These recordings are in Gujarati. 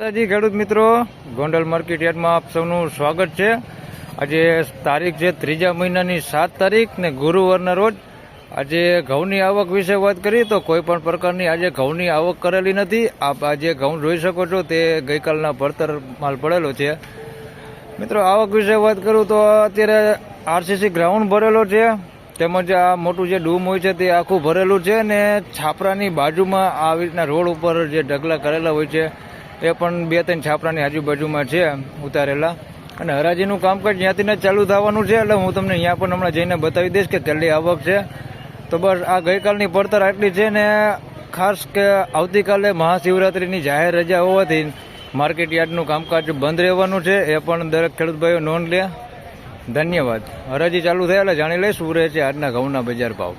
માતાજી ખેડૂત મિત્રો, ગોંડલ માર્કેટ યાર્ડમાં આપ સૌનું સ્વાગત છે. આજે તારીખ છે ત્રીજા મહિનાની સાત તારીખ ને ગુરુવારના રોજ આજે ઘઉંની આવક વિશે વાત કરીએ તો કોઈ પણ પ્રકારની આજે ઘઉંની આવક કરેલી નથી. આપ આજે ઘઉં જોઈ શકો છો, તે ગઈકાલના ભરતર માલ પડેલો છે. મિત્રો, આવક વિશે વાત કરું તો અત્યારે આરસીસી ગ્રાઉન્ડ ભરેલો છે. તેમજ આ મોટું જે ડૂમ હોય છે તે આખું ભરેલું છે ને છાપરાની બાજુમાં આવી રીતના રોડ ઉપર જે ઢગલા કરેલા હોય છે. એ પણ બે ત્રણ છાપરાની આજુબાજુમાં છે ઉતારેલા. અને હરાજીનું કામકાજ જ્યાંથી જ ચાલુ થવાનું છે, એટલે હું તમને અહીંયા પણ હમણાં જઈને બતાવી દઈશ કે કેટલી આવક છે. તો બસ, આ ગઈકાલની પડતર આટલી છે ને ખાસ કે આવતીકાલે મહાશિવરાત્રિની જાહેર રજા હોવાથી માર્કેટ યાર્ડનું કામકાજ બંધ રહેવાનું છે, એ પણ દરેક ખેડૂત નોંધ લે. ધન્યવાદ. હરાજી ચાલુ થયા એટલે જાણી લઈશ રહે છે આજના ઘઉંના બજાર ભાવ.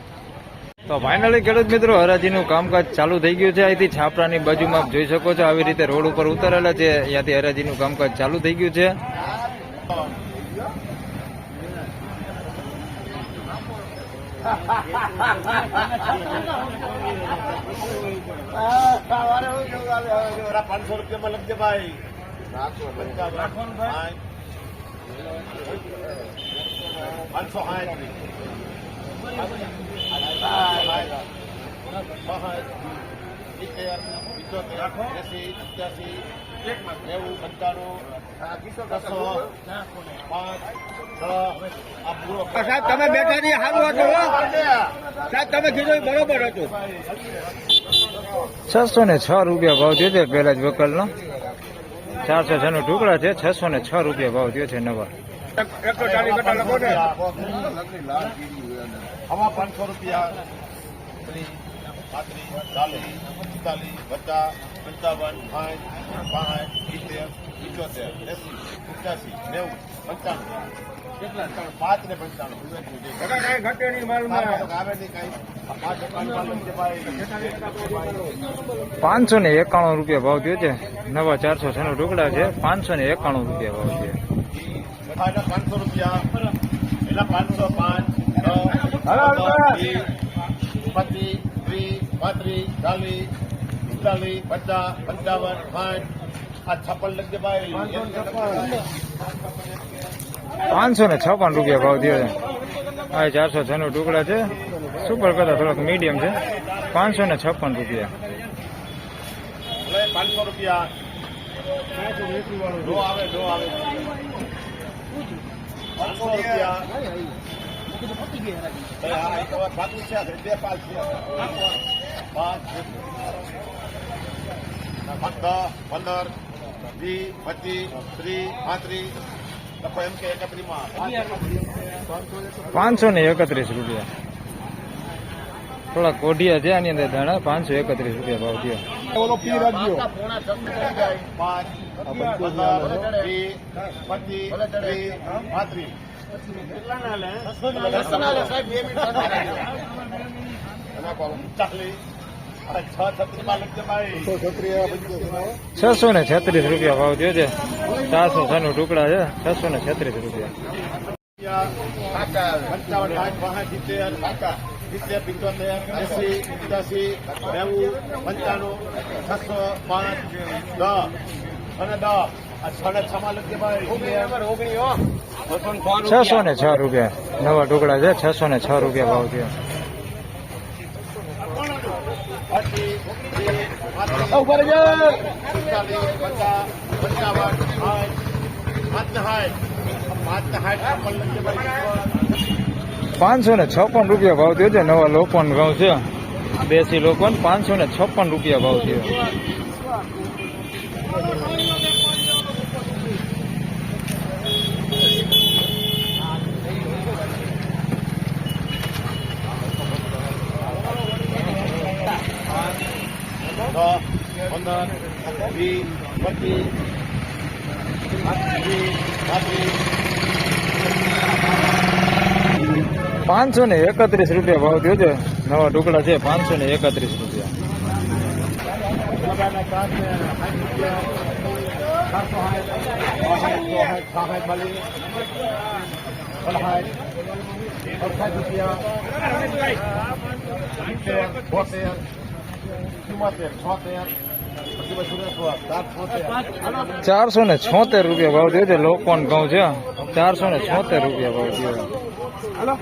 તો ફાઇનલી ખેડૂત મિત્રો, હરાજીનું કામકાજ ચાલુ થઈ ગયું છે. અહીંથી છાપરાની બાજુમાં જોઈ શકો છો, આવી રીતે રોડ ઉપર ઉતરેલા છે. અહીંયાથી હરાજીનું કામકાજ ચાલુ થઈ ગયું છે. પાંચસો રૂપિયામાં લખજે ભાઈ. પચાસી સાહેબ, તમે બેઠા નહીં સારું હતું સાહેબ, તમે કીધું બરોબર હતું. છસો ને છ રૂપિયા ભાવ થયો પેલા જ વકલનો. ચારસો છ નો ટુકડા છે, છસો ને છ રૂપિયા ભાવ થયો છે નવા. પાંચસો રૂપિયા ચાલીસ, પિસ્તાલીસ, પચાસ, પંચાવન, સાઠ, પાંચ, સિત્તેર ઇઠોતેર એસી પચાસી નેવું. પંચાણું પાંચ પાંચ પાંચસો ને એકાણું રૂપિયા ભાવ થયો છે. નવા ચારસો છ ટુકડા છે. પાંચસો ને એકાણું રૂપિયા ભાવ છે. પાંચસો રૂપિયા એના પાંચસો પાંચ. પચીસ ત્રીસ પાંત્રીસ ચાલીસ પિસ્તાલીસ પચાસ પંચાવન સાઠ આ છપ્પન લગ્ન ભાઈ પાંચસો ને છપ્પન રૂપિયા ભાવ થયો છે. આ ચારસો છ નો ટુકડા છે. સુપર કરતા થોડોક મીડિયમ છે. પાંચસો ને છપ્પન રૂપિયા. પાંચસો રૂપિયા. દસ પંદર વીસ પચીસ ત્રીસ પાંત્રીસ પાંચસો ને એકત્રીસ રૂપિયા. થોડા કોઢિયા છે આની અંદર ધાણા પાંચસો એકત્રીસ રૂપિયા ભાવ થયો. ચાલીસ. છસો ને છત્રીસ રૂપિયા ભાવ થયો છે. ચારસો છ નું ટુકડા છે. છસો ને છત્રીસ રૂપિયા. સિત્તેર પિત્તોતેર એસી પંચ્યાસી નેવું પંચાણું છસો પાંચ દસ અને દસ છસો ને છ રૂપિયા. નવા ટુકડા છે. છસો ને છ રૂપિયા ભાવ થયો પચીસ ત્રીસ પાંત્રીસ ઉપર. પિસ્તાલીસ પચાસ ને છપ્પન રૂપિયા ભાવ થયો છે. નવા લોકોન ઘઉં છે. દેશી લોકોન પાંચસો ને છપ્પન રૂપિયા ભાવ થયો. પંદર પચીસ ને એકત્રીસ રૂપિયા ભાવ થયો છે. નવા ટુકડા છે પાંચસો ને એકત્રીસ રૂપિયા. રૂપિયા બોતેર છોતેર ચારસો ને છોતેર રૂપિયા ભાવ થયો છે લોકોન ઘઉં છે ચારસો ને છોતેર રૂપિયા ભાવ થયો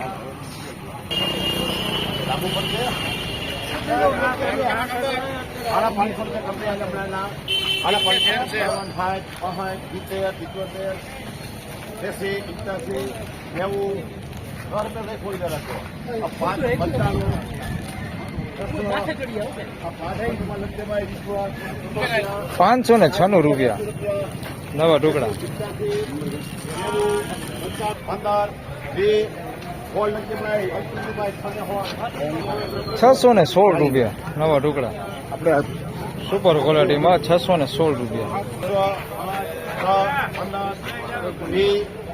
પાંચ પંચાણું પાંચસો ને છન્નું રૂપિયા. નવા સોળ છસો ને સોળ રૂપિયા. નવા ટુકડા આપણે સુપર ક્વોલિટીમાં છસો ને સોળ રૂપિયા.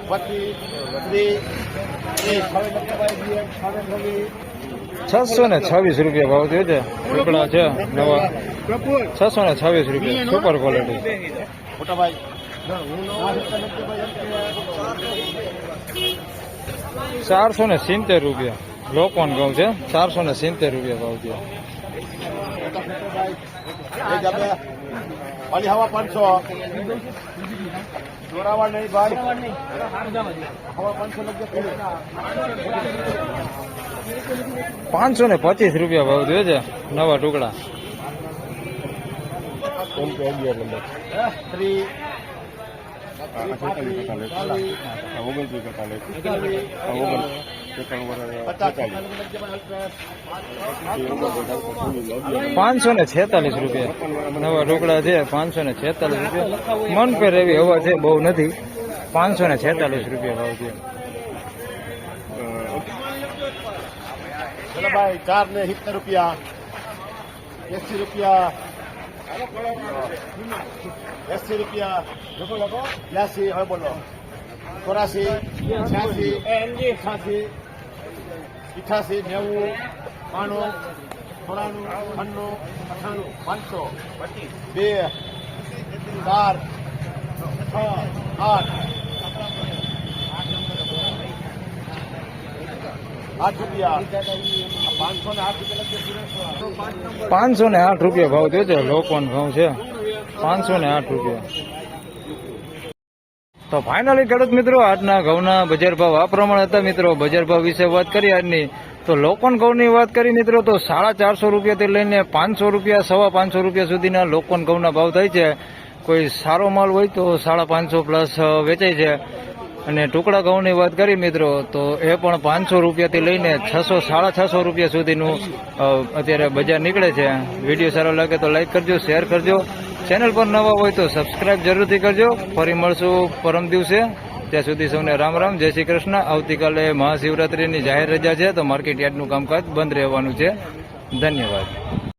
પચીસ છસો ને છવ્વીસ રૂપિયા ભાવ થયો છે. છે નવા. છસો ને છવ્વીસ રૂપિયા. સુપર ક્વોલિટી ચારસો ને સિત્તેર રૂપિયા. લોકોન ઘઉં છે. ચારસો ને સિત્તેર રૂપિયા ભાવ થયો. પાંચસો. જોરાવાળ નહીં ભાઈ. પાંચસો ને પચીસ રૂપિયા ભાવ થયો છે નવા ટુકડા. ત્રીસ પાંચસો ને છેતાલીસ રૂપિયા. નવા ઢોકળા છે પાંચસો ને છેતાલીસ રૂપિયા. મન પર એવી હવા છે, બહુ નથી. પાંચસો ને છેતાલીસ રૂપિયા ભાવ છે. ભાઈ ચાર ને સિત્તેર રૂપિયા, એસી રૂપિયા એસી રૂપિયા. બ્યાસી, હવે બોલો. ચોરાસી, છ્યાસી છ્યાસી ઇઠાસી નેવું, બાણું, ચોરાણું છન્નું અઠાણું પાંચસો, બે, ચાર, છ, આઠ. પાંચસો ને આઠ રૂપિયા ભાવ થયો છે, લોકોન ઘઉં છે. પાંચસો ને આઠ રૂપિયા. તો ફાઇનલી ખેડૂત મિત્રો, આજના ઘઉંના બજાર ભાવ આ પ્રમાણે હતા મિત્રો. બજાર ભાવ વિશે વાત કરી આજની. તો લોકોન ઘઉંની વાત કરી મિત્રો, તો સાડા ચારસો રૂપિયાથી લઈને પાંચસો રૂપિયા, સવા પાંચસો રૂપિયા સુધીના લોકોન ઘઉંના ભાવ થાય છે. કોઈ સારો માલ હોય તો સાડા પાંચસો પ્લસ વેચાય છે. અને ટુકડા ઘઉંની વાત કરી મિત્રો, તો એ પણ પાંચસો રૂપિયાથી લઈને છસો, સાડા છસો રૂપિયા સુધીનું અત્યારે બજાર નીકળે છે. વીડિયો સારો લાગે તો લાઈક કરજો, શેર કરજો. ચેનલ પર નવા હોય તો સબસ્ક્રાઇબ જરૂરથી કરજો. ફરી મળશું પરમ દિવસે. ત્યાં સુધી સૌને રામ રામ. જય શ્રી કૃષ્ણ. આવતીકાલે મહાશિવરાત્રિની જાહેર રજા છે, તો માર્કેટ યાર્ડનું કામકાજ બંધ રહેવાનું છે. ધન્યવાદ.